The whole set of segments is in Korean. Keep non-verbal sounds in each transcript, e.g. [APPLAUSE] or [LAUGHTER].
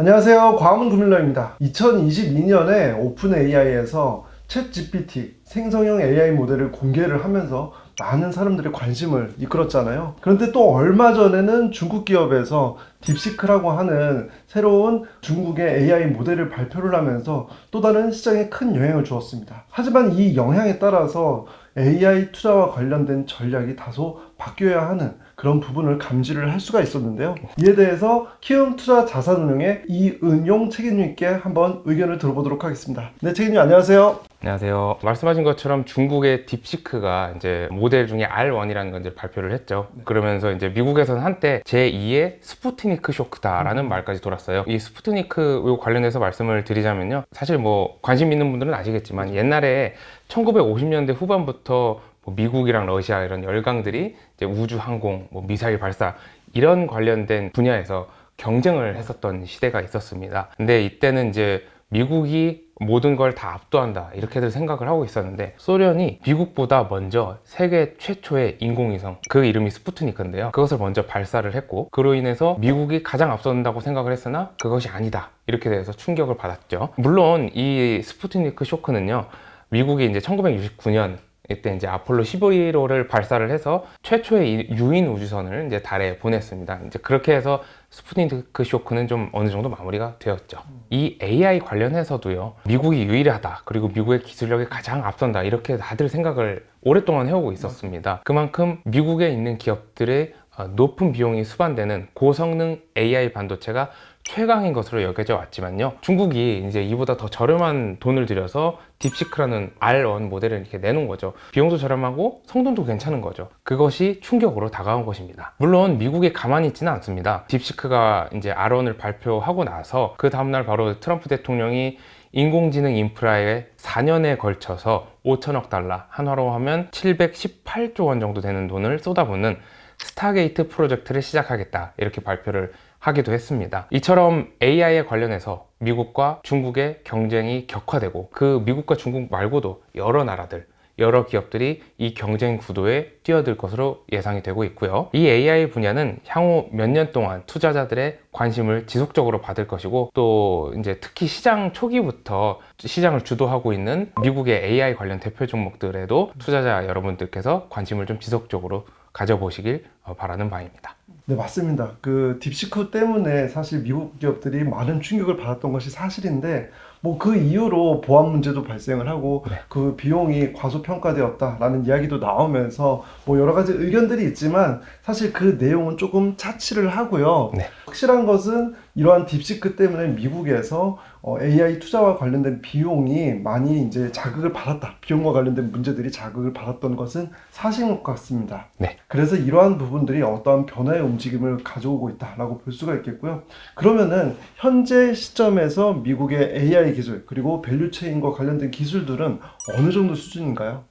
안녕하세요. 과문 구밀러입니다. 2022년에 오픈 AI에서 챗 GPT 생성형 AI 모델을 공개를 하면서 많은 사람들의 관심을 이끌었잖아요. 그런데 또 얼마 전에는 중국 기업에서 딥시크라고 하는 새로운 중국의 AI 모델을 발표를 하면서 또 다른 시장에 큰 영향을 주었습니다. 하지만 이 영향에 따라서 AI 투자와 관련된 전략이 다소 바뀌어야 하는 그런 부분을 감지를 할 수가 있었는데요. 이에 대해서 키움 투자 자산운용의 이은용 책임님께 한번 의견을 들어보도록 하겠습니다. 네, 책임님 안녕하세요. 안녕하세요. 말씀하신 것처럼 중국의 딥시크가 이제 모델 중에 R1이라는 걸 이제 발표를 했죠. 그러면서 이제 미국에서는 한때 제2의 스푸트니크 쇼크다라는 말까지 돌았어요. 이 스푸트니크 요 관련해서 말씀을 드리자면요. 사실 뭐 관심 있는 분들은 아시겠지만 옛날에 1950년대 후반부터 뭐 미국이랑 러시아 이런 열강들이 우주 항공, 뭐 미사일 발사 이런 관련된 분야에서 경쟁을 했었던 시대가 있었습니다. 근데 이때는 이제 미국이 모든 걸 다 압도한다 이렇게들 생각을 하고 있었는데 소련이 미국보다 먼저 세계 최초의 인공위성 그 이름이 스푸트니크인데요 그것을 먼저 발사를 했고 그로 인해서 미국이 가장 앞선다고 생각을 했으나 그것이 아니다 이렇게 돼서 충격을 받았죠 물론 이 스푸트니크 쇼크는요 미국이 이제 1969년 이때 이제 아폴로 11호를 발사를 해서 최초의 이- 유인 우주선을 이제 달에 보냈습니다. 이제 그렇게 해서 스푸트니크 쇼크는 좀 어느 정도 마무리가 되었죠. 이 AI 관련해서도요, 미국이 유일하다, 그리고 미국의 기술력이 가장 앞선다, 이렇게 다들 생각을 오랫동안 해오고 있었습니다. 그만큼 미국에 있는 기업들의 어, 높은 비용이 수반되는 고성능 AI 반도체가 최강인 것으로 여겨져 왔지만요. 중국이 이제 이보다 더 저렴한 돈을 들여서 딥시크라는 R1 모델을 이렇게 내놓은 거죠. 비용도 저렴하고 성능도 괜찮은 거죠. 그것이 충격으로 다가온 것입니다. 물론 미국이 가만히 있지는 않습니다. 딥시크가 이제 R1을 발표하고 나서 그 다음날 바로 트럼프 대통령이 인공지능 인프라에 4년에 걸쳐서 5천억 달러, 한화로 하면 718조 원 정도 되는 돈을 쏟아붓는 스타게이트 프로젝트를 시작하겠다. 이렇게 발표를 하기도 했습니다. 이처럼 AI에 관련해서 미국과 중국의 경쟁이 격화되고 그 미국과 중국 말고도 여러 나라들 여러 기업들이 이 경쟁 구도에 뛰어들 것으로 예상이 되고 있고요. 이 AI 분야는 향후 몇 년 동안 투자자들의 관심을 지속적으로 받을 것이고 또 이제 특히 시장 초기부터 시장을 주도하고 있는 미국의 AI 관련 대표 종목들에도 투자자 여러분들께서 관심을 좀 지속적으로 가져보시길 어, 바라는 바입니다. 네, 맞습니다. 그 딥시크 때문에 사실 미국 기업들이 많은 충격을 받았던 것이 사실인데 뭐 그 이후로 보안 문제도 발생을 하고 네. 그 비용이 과소평가되었다라는 이야기도 나오면서 뭐 여러 가지 의견들이 있지만 사실 그 내용은 조금 차치를 하고요. 네. 확실한 것은 이러한 딥시크 때문에 미국에서 어, AI 투자와 관련된 비용이 많이 이제 자극을 받았다. 비용과 관련된 문제들이 자극을 받았던 것은 사실인 것 같습니다. 네. 그래서 이러한 부분들이 어떠한 변화의 움직임을 가져오고 있다라고 볼 수가 있겠고요. 그러면은 현재 시점에서 미국의 AI 기술 그리고 밸류체인과 관련된 기술들은 어느 정도 수준인가요?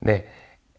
네.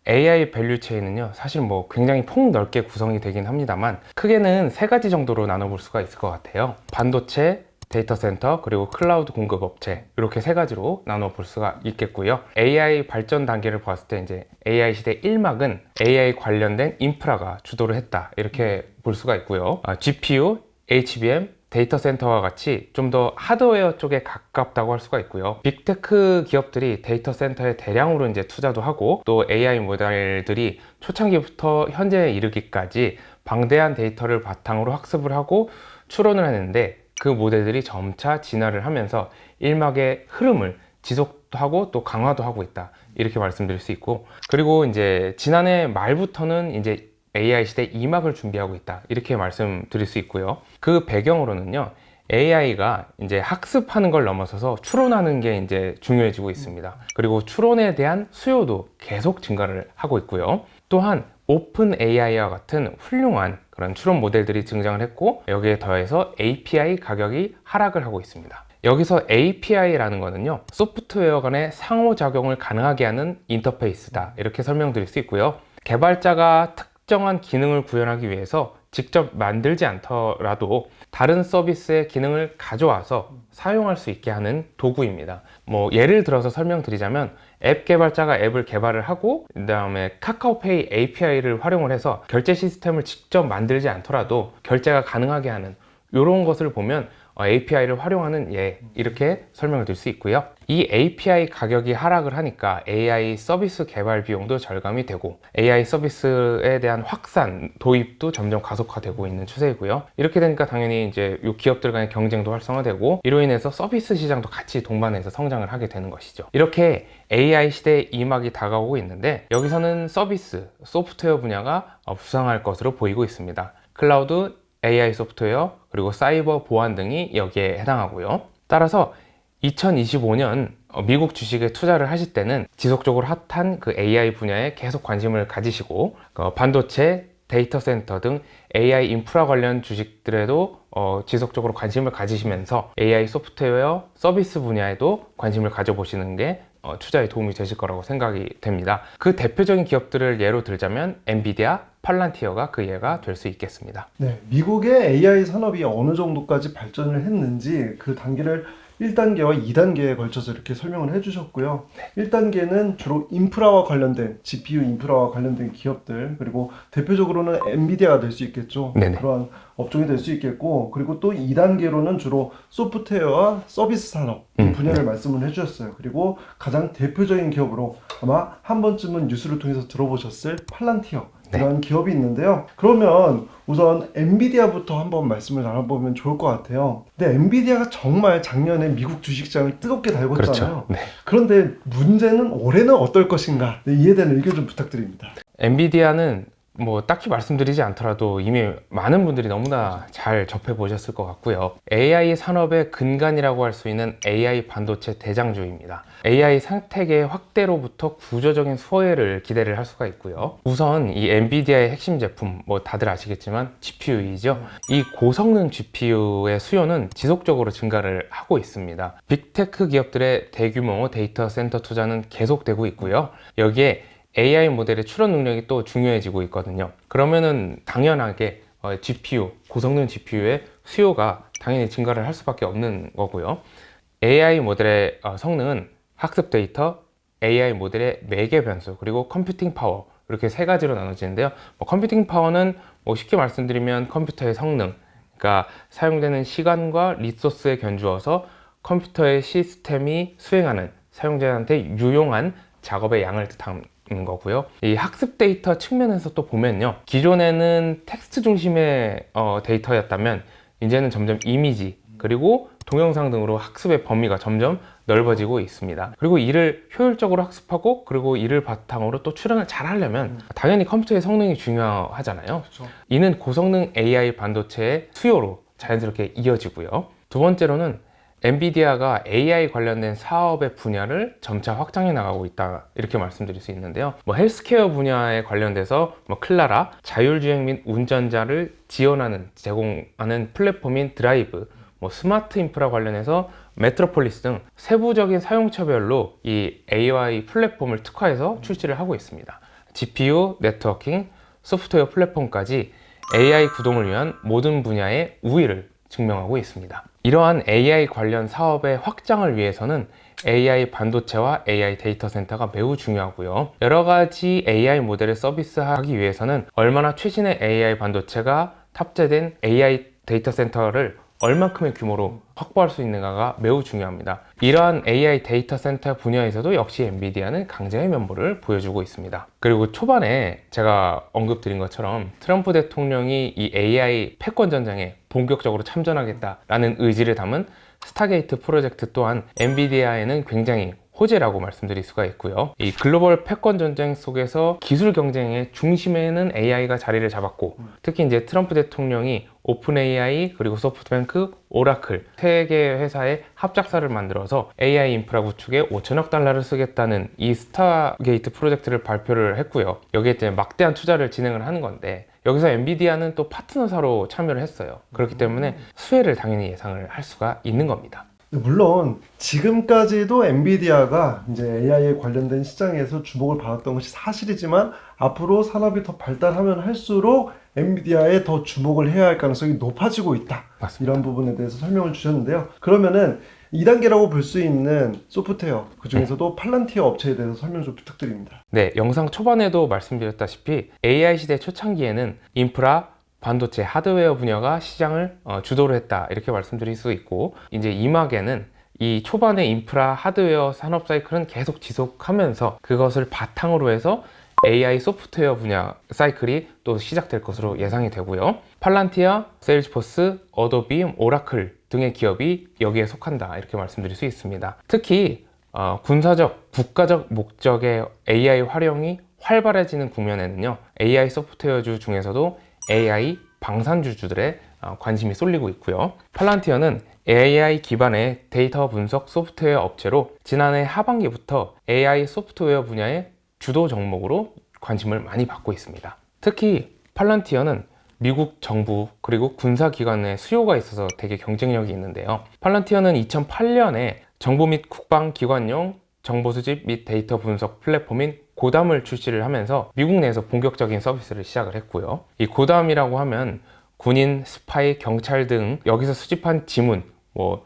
AI 밸류 체인은요, 사실 뭐 굉장히 폭 넓게 구성이 되긴 합니다만, 크게는 세 가지 정도로 나눠볼 수가 있을 것 같아요. 반도체, 데이터 센터, 그리고 클라우드 공급 업체, 이렇게 세 가지로 나눠 볼 수가 있겠고요. AI 발전 단계를 봤을 때 이제 AI 시대 1막은 AI 관련된 인프라가 주도를 했다. 이렇게 볼 수가 있고요. 아, GPU, HBM, 데이터 센터와 같이 좀 더 하드웨어 쪽에 가깝다고 할 수가 있고요. 빅테크 기업들이 데이터 센터에 대량으로 이제 투자도 하고 또 AI 모델들이 초창기부터 현재에 이르기까지 방대한 데이터를 바탕으로 학습을 하고 추론을 했는데 그 모델들이 점차 진화를 하면서 일막의 흐름을 지속하고 또 강화도 하고 있다. 이렇게 말씀드릴 수 있고 그리고 이제 지난해 말부터는 이제 AI 시대 2막을 준비하고 있다. 이렇게 말씀드릴 수 있고요. 그 배경으로는요. AI가 이제 학습하는 걸 넘어서서 추론하는 게 이제 중요해지고 있습니다. 그리고 추론에 대한 수요도 계속 증가를 하고 있고요. 또한 오픈 AI와 같은 훌륭한 그런 추론 모델들이 등장을 했고 여기에 더해서 API 가격이 하락을 하고 있습니다. 여기서 API라는 거는요, 소프트웨어 간의 상호작용을 가능하게 하는 인터페이스다. 이렇게 설명드릴 수 있고요. 개발자가 특정한 기능을 구현하기 위해서 직접 만들지 않더라도 다른 서비스의 기능을 가져와서 사용할 수 있게 하는 도구입니다. 뭐 예를 들어서 설명드리자면 앱 개발자가 앱을 개발을 하고 그다음에 카카오페이 API를 활용을 해서 결제 시스템을 직접 만들지 않더라도 결제가 가능하게 하는 이런 것을 보면 API를 활용하는 예 이렇게 설명을 드릴 수 있고요. 이 API 가격이 하락을 하니까 AI 서비스 개발 비용도 절감이 되고 AI 서비스에 대한 확산 도입도 점점 가속화되고 있는 추세이고요. 이렇게 되니까 당연히 이제 이 기업들 간의 경쟁도 활성화되고 이로 인해서 서비스 시장도 같이 동반해서 성장을 하게 되는 것이죠. 이렇게 AI 시대의 이막이 다가오고 있는데 여기서는 서비스, 소프트웨어 분야가 어, 부상할 것으로 보이고 있습니다. 클라우드, AI 소프트웨어, 그리고 사이버 보안 등이 여기에 해당하고요. 따라서 2025년 어, 미국 주식에 투자를 하실 때는 지속적으로 핫한 그 AI 분야에 계속 관심을 가지시고 어, 반도체, 데이터 센터 등 AI 인프라 관련 주식들에도 어, 지속적으로 관심을 가지시면서 AI 소프트웨어 서비스 분야에도 관심을 가져보시는 게 어, 투자에 도움이 되실 거라고 생각이 됩니다. 그 대표적인 기업들을 예로 들자면 엔비디아, 팔란티어가 그 예가 될 수 있겠습니다. 네, 미국의 AI 산업이 어느 정도까지 발전을 했는지 그 단계를 1단계와 2단계에 걸쳐서 이렇게 설명을 해주셨고요. 1단계는 주로 인프라와 관련된 GPU 인프라와 관련된 기업들 그리고 대표적으로는 엔비디아가 될 수 있겠죠. 네네. 그러한 업종이 될 수 있겠고 그리고 또 2단계로는 주로 소프트웨어와 서비스 산업 이 음, 분야를 말씀을 해주셨어요. 그리고 가장 대표적인 기업으로 아마 한 번쯤은 뉴스를 통해서 들어보셨을 팔란티어 네. 이런 기업이 있는데요. 그러면 우선 엔비디아부터 한번 말씀을 나눠보면 좋을 것 같아요. 근데 엔비디아가 정말 작년에 미국 주식장을 뜨겁게 달궜잖아요. 그렇죠. 네. 그런데 문제는 올해는 어떨 것인가? 네, 이에 대한 의견 좀 부탁드립니다. 엔비디아는 뭐 딱히 말씀드리지 않더라도 이미 많은 분들이 너무나 잘 접해 보셨을 것 같고요. AI 산업의 근간이라고 할 수 있는 AI 반도체 대장주입니다. AI 생태계 확대로부터 구조적인 수혜를 기대를 할 수가 있고요. 우선 이 엔비디아의 핵심 제품 뭐 다들 아시겠지만 GPU이죠. 이 고성능 GPU의 수요는 지속적으로 증가를 하고 있습니다. 빅테크 기업들의 대규모 데이터 센터 투자는 계속되고 있고요. 여기에 AI 모델의 추론 능력이 또 중요해지고 있거든요. 그러면은 당연하게 어, GPU, 고성능 GPU의 수요가 당연히 증가를 할 수밖에 없는 거고요. AI 모델의 어, 성능은 학습 데이터, AI 모델의 매개 변수, 그리고 컴퓨팅 파워 이렇게 세 가지로 나눠지는데요. 뭐 컴퓨팅 파워는 뭐 쉽게 말씀드리면 컴퓨터의 성능, 그러니까 사용되는 시간과 리소스에 견주어서 컴퓨터의 시스템이 수행하는 사용자한테 유용한 작업의 양을 뜻하는 거고요. 이 학습 데이터 측면에서 또 보면요. 기존에는 텍스트 중심의 어, 데이터였다면 이제는 점점 이미지 그리고 동영상 등으로 학습의 범위가 점점 넓어지고 있습니다. 그리고 이를 효율적으로 학습하고 그리고 이를 바탕으로 또 추론을 잘 하려면 당연히 컴퓨터의 성능이 중요하잖아요. 그렇죠. 이는 고성능 AI 반도체의 수요로 자연스럽게 이어지고요. 두 번째로는 엔비디아가 AI 관련된 사업의 분야를 점차 확장해 나가고 있다 이렇게 말씀드릴 수 있는데요. 뭐 헬스케어 분야에 관련돼서 뭐 클라라 자율주행 및 운전자를 지원하는 제공하는 플랫폼인 드라이브, 뭐 스마트 인프라 관련해서 메트로폴리스 등 세부적인 사용처별로 이 AI 플랫폼을 특화해서 출시를 하고 있습니다. GPU, 네트워킹, 소프트웨어 플랫폼까지 AI 구동을 위한 모든 분야의 우위를 증명하고 있습니다. 이러한 AI 관련 사업의 확장을 위해서는 AI 반도체와 AI 데이터 센터가 매우 중요하고요. 여러 가지 AI 모델을 서비스하기 위해서는 얼마나 최신의 AI 반도체가 탑재된 AI 데이터 센터를 얼만큼의 규모로 확보할 수 있는가가 매우 중요합니다. 이러한 AI 데이터 센터 분야에서도 역시 엔비디아는 강자의 면모를 보여주고 있습니다. 그리고 초반에 제가 언급드린 것처럼 트럼프 대통령이 이 AI 패권 전쟁에 본격적으로 참전하겠다라는 의지를 담은 스타게이트 프로젝트 또한 엔비디아에는 굉장히 호재라고 말씀드릴 수가 있고요. 이 글로벌 패권 전쟁 속에서 기술 경쟁의 중심에는 AI가 자리를 잡았고 특히 이제 트럼프 대통령이 오픈 AI 그리고 소프트뱅크, 오라클 세개 회사의 합작사를 만들어서 AI 인프라 구축에 5천억 달러를 쓰겠다는 이 스타게이트 프로젝트를 발표를 했고요. 여기에 이제 막대한 투자를 진행을 하는 건데 여기서 엔비디아는 또 파트너사로 참여를 했어요. 그렇기 때문에 수혜를 당연히 예상을 할 수가 있는 겁니다. 물론 지금까지도 엔비디아가 이제 AI에 관련된 시장에서 주목을 받았던 것이 사실이지만 앞으로 산업이 더 발달하면 할수록 엔비디아에 더 주목을 해야 할 가능성이 높아지고 있다. 맞습니다. 이런 부분에 대해서 설명을 주셨는데요. 그러면은 2단계라고 볼 수 있는 소프트웨어 그 중에서도 팔란티어 업체에 대해서 설명 좀 부탁드립니다. 네, 영상 초반에도 말씀드렸다시피 AI 시대 초창기에는 인프라, 반도체 하드웨어 분야가 시장을 어, 주도를 했다 이렇게 말씀드릴 수 있고 이제 이막에는 이 초반의 인프라 하드웨어 산업 사이클은 계속 지속하면서 그것을 바탕으로 해서 AI 소프트웨어 분야 사이클이 또 시작될 것으로 예상이 되고요. 팔란티아, 세일즈포스, 어도비, 오라클 등의 기업이 여기에 속한다 이렇게 말씀드릴 수 있습니다. 특히 어, 군사적, 국가적 목적의 AI 활용이 활발해지는 국면에는요, AI 소프트웨어주 중에서도 AI 방산주주들의 어, 관심이 쏠리고 있고요. 팔란티어는 AI 기반의 데이터 분석 소프트웨어 업체로 지난해 하반기부터 AI 소프트웨어 분야의 주도 종목으로 관심을 많이 받고 있습니다. 특히 팔란티어는 미국 정부 그리고 군사기관의 수요가 있어서 되게 경쟁력이 있는데요. 팔란티어는 2008년에 정부 및 국방기관용 정보 수집 및 데이터 분석 플랫폼인 고담을 출시를 하면서 미국 내에서 본격적인 서비스를 시작을 했고요. 이 고담이라고 하면 군인, 스파이, 경찰 등 여기서 수집한 지문, 뭐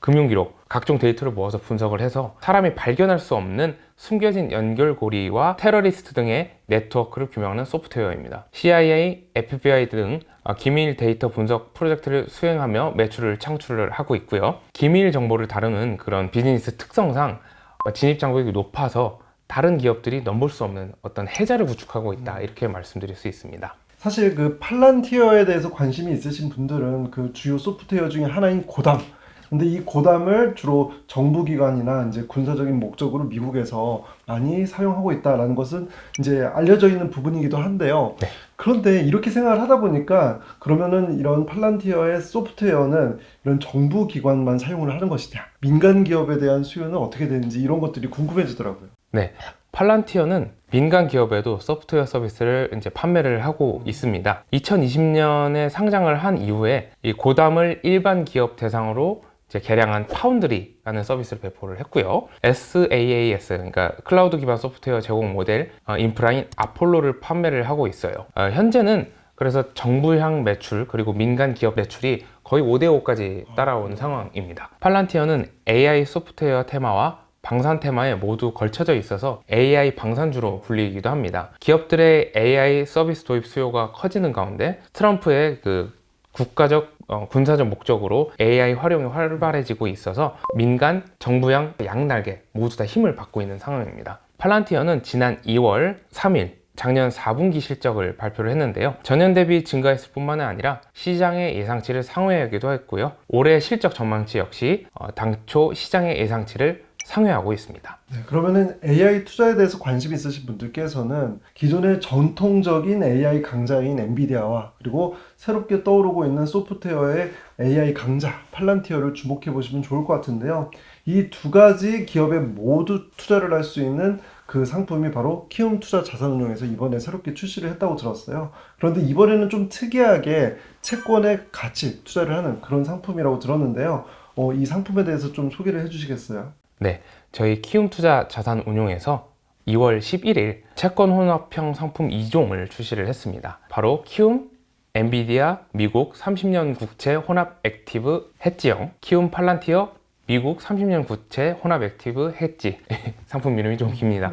금융기록, 각종 데이터를 모아서 분석을 해서 사람이 발견할 수 없는 숨겨진 연결고리와 테러리스트 등의 네트워크를 규명하는 소프트웨어입니다. CIA, FBI 등 아, 기밀 데이터 분석 프로젝트를 수행하며 매출을 창출을 하고 있고요. 기밀 정보를 다루는 그런 비즈니스 특성상 어, 진입 장벽이 높아서 다른 기업들이 넘볼 수 없는 어떤 해자를 구축하고 있다 이렇게 말씀드릴 수 있습니다. 사실 그 팔란티어에 대해서 관심이 있으신 분들은 그 주요 소프트웨어 중에 하나인 고담. 근데 이 고담을 주로 정부기관이나 이제 군사적인 목적으로 미국에서 많이 사용하고 있다라는 것은 이제 알려져 있는 부분이기도 한데요. 네. 그런데 이렇게 생각을 하다 보니까 그러면은 이런 팔란티어의 소프트웨어는 이런 정부 기관만 사용을 하는 것이냐, 민간 기업에 대한 수요는 어떻게 되는지 이런 것들이 궁금해지더라고요. 네. 팔란티어는 민간 기업에도 소프트웨어 서비스를 이제 판매를 하고 있습니다. 2020년에 상장을 한 이후에 이 고담을 일반 기업 대상으로 이제 개량한 파운드리라는 서비스를 배포를 했고요. SaaS, 그러니까 클라우드 기반 소프트웨어 제공 모델 어, 인프라인 아폴로를 판매를 하고 있어요. 어, 현재는 그래서 정부향 매출 그리고 민간 기업 매출이 거의 5대5까지 따라온 상황입니다. 팔란티어는 AI 소프트웨어 테마와 방산 테마에 모두 걸쳐져 있어서 AI 방산주로 불리기도 합니다. 기업들의 AI 서비스 도입 수요가 커지는 가운데 트럼프의 그 국가적 어, 군사적 목적으로 AI 활용이 활발해지고 있어서 민간, 정부양, 양날개 모두 다 힘을 받고 있는 상황입니다. 팔란티어는 지난 2월 3일 작년 4분기 실적을 발표를 했는데요. 전년 대비 증가했을 뿐만 아니라 시장의 예상치를 상회하기도 했고요. 올해 실적 전망치 역시 어, 당초 시장의 예상치를 상회하고 있습니다. 네, 그러면은 AI 투자에 대해서 관심 있으신 분들께서는 기존의 전통적인 AI 강자인 엔비디아와 그리고 새롭게 떠오르고 있는 소프트웨어의 AI 강자 팔란티어를 주목해 보시면 좋을 것 같은데요. 이 두 가지 기업에 모두 투자를 할 수 있는 그 상품이 바로 키움 투자 자산운용에서 이번에 새롭게 출시를 했다고 들었어요. 그런데 이번에는 좀 특이하게 채권에 같이 투자를 하는 그런 상품이라고 들었는데요. 어, 이 상품에 대해서 좀 소개를 해주시겠어요? 네, 저희 키움 투자 자산 운용에서 2월 11일 채권 혼합형 상품 2종을 출시를 했습니다. 바로 키움 엔비디아 미국 30년 국채 혼합 액티브 해지형 키움 팔란티어 미국 30년 국채 혼합 액티브 해지 [LAUGHS] 상품 이름이 좀 깁니다.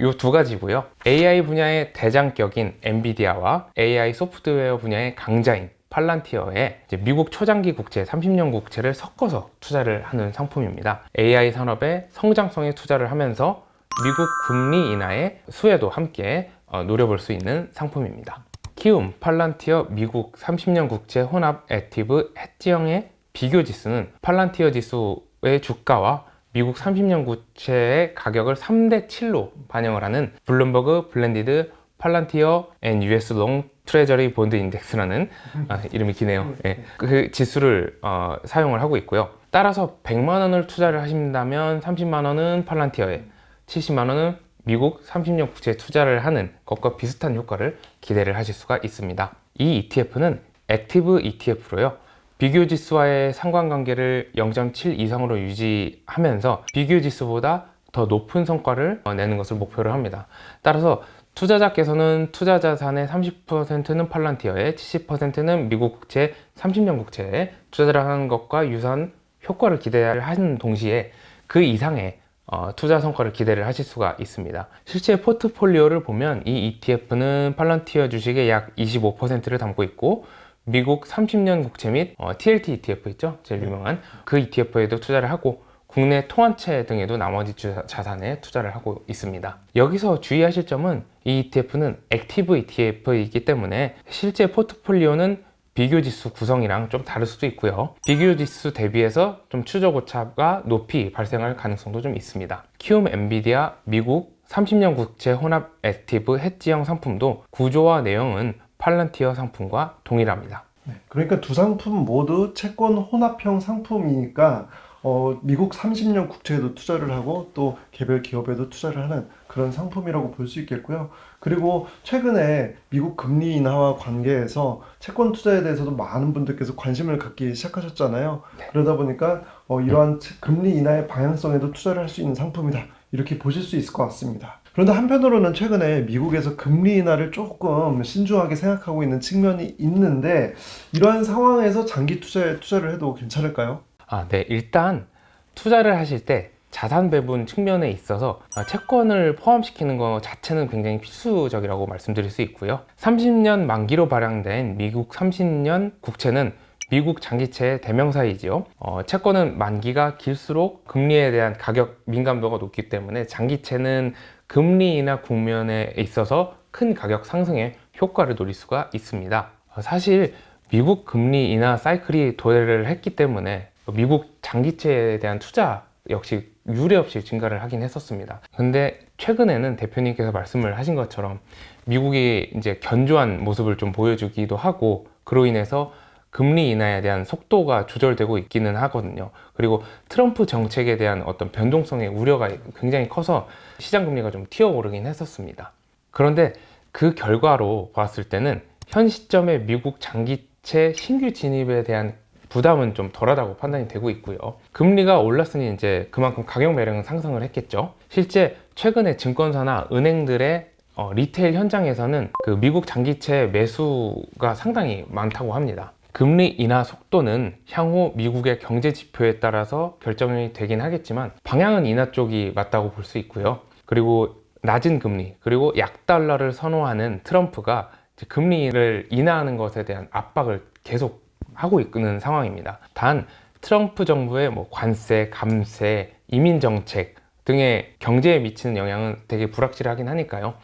이 두 가지고요. AI 분야의 대장격인 엔비디아와 AI 소프트웨어 분야의 강자인 팔란티어에 미국 초장기 국채 30년 국채를 섞어서 투자를 하는 상품입니다. AI 산업의 성장성에 투자를 하면서 미국 금리 인하의 수혜도 함께 어, 노려볼 수 있는 상품입니다. 키움, 팔란티어, 미국 30년 국채 혼합 액티브 해지형의 비교 지수는 팔란티어 지수의 주가와 미국 30년 국채의 가격을 3대 7로 반영을 하는 블룸버그 블렌디드 팔란티어 앤 US 롱 트레저리 본드 인덱스라는 아, 이름이 기네요. 예. 그 지수를 어, 사용을 하고 있고요. 따라서 100만 원을 투자를 하신다면 30만 원은 팔란티어에, 70만 원은 미국 30년 국채에 투자를 하는 것과 비슷한 효과를 기대를 하실 수가 있습니다. 이 ETF는 액티브 ETF로요. 비교 지수와의 상관관계를 0.7 이상으로 유지하면서 비교 지수보다 더 높은 성과를 어, 내는 것을 목표로 합니다. 따라서 투자자께서는 투자 자산의 30%는 팔란티어에 70%는 미국 국채 30년 국채에 투자를 하는 것과 유사한 효과를 기대하는 동시에 그 이상의 어, 투자 성과를 기대를 하실 수가 있습니다. 실제 포트폴리오를 보면 이 ETF는 팔런티어 주식의 약 25%를 담고 있고 미국 30년 국채 및 어, TLT ETF 있죠? 제일 유명한 그 ETF에도 투자를 하고 국내 통화채 등에도 나머지 주- 자산에 투자를 하고 있습니다. 여기서 주의하실 점은 이 ETF는 액티브 ETF이기 때문에 실제 포트폴리오는 비교 지수 구성이랑 좀 다를 수도 있고요. 비교 지수 대비해서 좀 추적 오차가 높이 발생할 가능성도 좀 있습니다. 키움 엔비디아 미국 30년 국채 혼합 액티브 해지형 상품도 구조와 내용은 팔란티어 상품과 동일합니다. 네, 그러니까 두 상품 모두 채권 혼합형 상품이니까 어, 미국 30년 국채에도 투자를 하고 또 개별 기업에도 투자를 하는 그런 상품이라고 볼 수 있겠고요. 그리고 최근에 미국 금리 인하와 관계해서 채권 투자에 대해서도 많은 분들께서 관심을 갖기 시작하셨잖아요. 그러다 보니까 어, 이러한 채- 금리 인하의 방향성에도 투자를 할 수 있는 상품이다. 이렇게 보실 수 있을 것 같습니다. 그런데 한편으로는 최근에 미국에서 금리 인하를 조금 신중하게 생각하고 있는 측면이 있는데 이러한 상황에서 장기 투자에 투자를 해도 괜찮을까요? 아, 네. 일단 투자를 하실 때 자산 배분 측면에 있어서 아, 채권을 포함시키는 것 자체는 굉장히 필수적이라고 말씀드릴 수 있고요. 30년 만기로 발행된 미국 30년 국채는 미국 장기채의 대명사이지요. 어, 채권은 만기가 길수록 금리에 대한 가격 민감도가 높기 때문에 장기채는 금리 인하 국면에 있어서 큰 가격 상승에 효과를 노릴 수가 있습니다. 어, 사실 미국 금리 인하 사이클이 도래를 했기 때문에 미국 장기채에 대한 투자 역시 유례 없이 증가를 하긴 했었습니다. 근데 최근에는 대표님께서 말씀을 하신 것처럼 미국이 이제 견조한 모습을 좀 보여주기도 하고 그로 인해서 금리 인하에 대한 속도가 조절되고 있기는 하거든요. 그리고 트럼프 정책에 대한 어떤 변동성의 우려가 굉장히 커서 시장 금리가 좀 튀어 오르긴 했었습니다. 그런데 그 결과로 봤을 때는 현 시점에 미국 장기채 신규 진입에 대한 부담은 좀 덜하다고 판단이 되고 있고요. 금리가 올랐으니 이제 그만큼 가격 매력은 상승을 했겠죠. 실제 최근에 증권사나 은행들의 어, 리테일 현장에서는 그 미국 장기채 매수가 상당히 많다고 합니다. 금리 인하 속도는 향후 미국의 경제 지표에 따라서 결정이 되긴 하겠지만 방향은 인하 쪽이 맞다고 볼 수 있고요. 그리고 낮은 금리 그리고 약달러를 선호하는 트럼프가 금리를 인하하는 것에 대한 압박을 계속 하고 있는 상황입니다. 단 트럼프 정부의 뭐 관세, 감세, 이민 정책 등의 경제에 미치는 영향은 되게 불확실하긴 하니까요.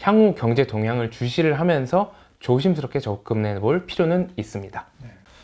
향후 경제 동향을 주시를 하면서 조심스럽게 접근해 볼 필요는 있습니다.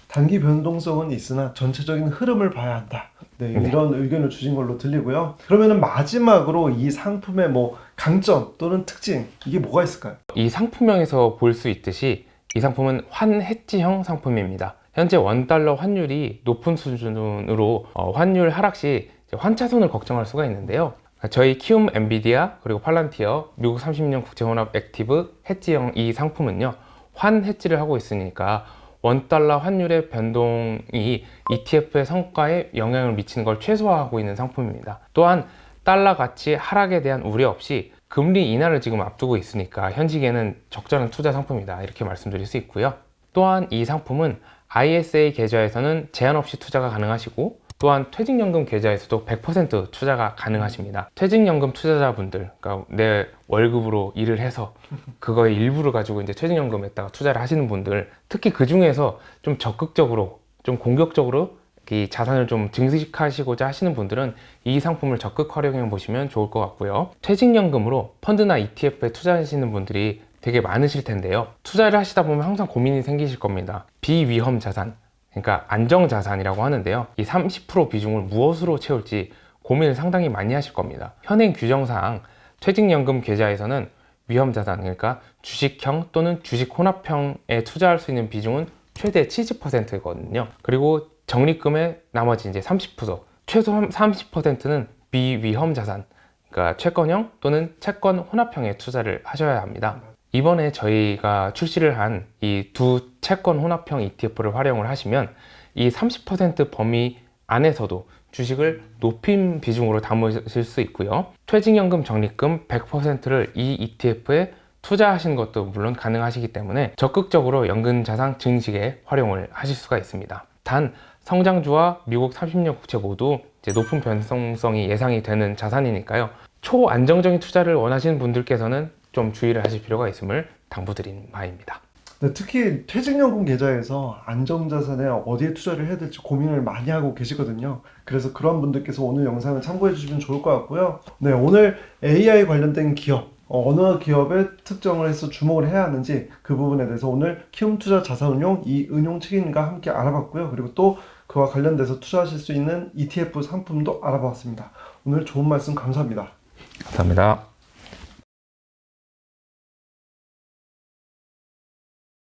단기 변동성은 있으나 전체적인 흐름을 봐야 한다. 네, 네. 이런 의견을 주신 걸로 들리고요. 그러면은 마지막으로 이 상품의 뭐 강점 또는 특징 이게 뭐가 있을까요? 이 상품명에서 볼 수 있듯이 이 상품은 환해지형 상품입니다. 현재 원달러 환율이 높은 수준으로 어, 환율 하락 시 환차손을 걱정할 수가 있는데요. 저희 키움 엔비디아 그리고 팔란티어 미국 30년 국제혼합 액티브 해지형 이 상품은요 환 해지를 하고 있으니까 원달러 환율의 변동이 ETF의 성과에 영향을 미치는 걸 최소화하고 있는 상품입니다. 또한 달러 가치 하락에 대한 우려 없이 금리 인하를 지금 앞두고 있으니까 현직에는 적절한 투자 상품이다 이렇게 말씀드릴 수 있고요. 또한 이 상품은 ISA 계좌에서는 제한 없이 투자가 가능하시고 또한 퇴직연금 계좌에서도 100% 투자가 가능하십니다. 퇴직연금 투자자분들, 그러니까 내 월급으로 일을 해서 그거의 일부를 가지고 이제 퇴직연금에다가 투자를 하시는 분들, 특히 그 중에서 좀 적극적으로, 좀 공격적으로 이 자산을 좀 증식하시고자 하시는 분들은 이 상품을 적극 활용해 보시면 좋을 것 같고요. 퇴직연금으로 펀드나 ETF에 투자하시는 분들이 되게 많으실 텐데요. 투자를 하시다 보면 항상 고민이 생기실 겁니다. 비위험 자산, 그러니까 안정 자산이라고 하는데요. 이 30% 비중을 무엇으로 채울지 고민을 상당히 많이 하실 겁니다. 현행 규정상 퇴직연금 계좌에서는 위험 자산, 그러니까 주식형 또는 주식 혼합형에 투자할 수 있는 비중은 최대 70%거든요. 그리고 적립금의 나머지 이제 30%, 최소 30%는 비위험 자산, 그러니까 채권형 또는 채권 혼합형에 투자를 하셔야 합니다. 이번에 저희가 출시를 한 이 두 채권 혼합형 ETF를 활용을 하시면 이 30% 범위 안에서도 주식을 높인 비중으로 담으실 수 있고요. 퇴직연금 적립금 100%를 이 ETF에 투자하시는 것도 물론 가능하시기 때문에 적극적으로 연금 자산 증식에 활용을 하실 수가 있습니다. 단 성장주와 미국 30년 국채 모두 높은 변동성이 예상이 되는 자산이니까요. 초안정적인 투자를 원하시는 분들께서는 좀 주의를 하실 필요가 있음을 당부드리는 바입니다. 네, 특히 퇴직연금 계좌에서 안정자산에 어디에 투자를 해야 될지 고민을 많이 하고 계시거든요. 그래서 그런 분들께서 오늘 영상을 참고해 주시면 좋을 것 같고요. 네, 오늘 AI 관련된 기업, 어, 어느 기업에 특정을 해서 주목을 해야 하는지 그 부분에 대해서 오늘 키움 투자 자산운용 이은용 책임과 함께 알아봤고요. 그리고 또 그와 관련돼서 투자하실 수 있는 ETF 상품도 알아봤습니다. 오늘 좋은 말씀 감사합니다. 감사합니다.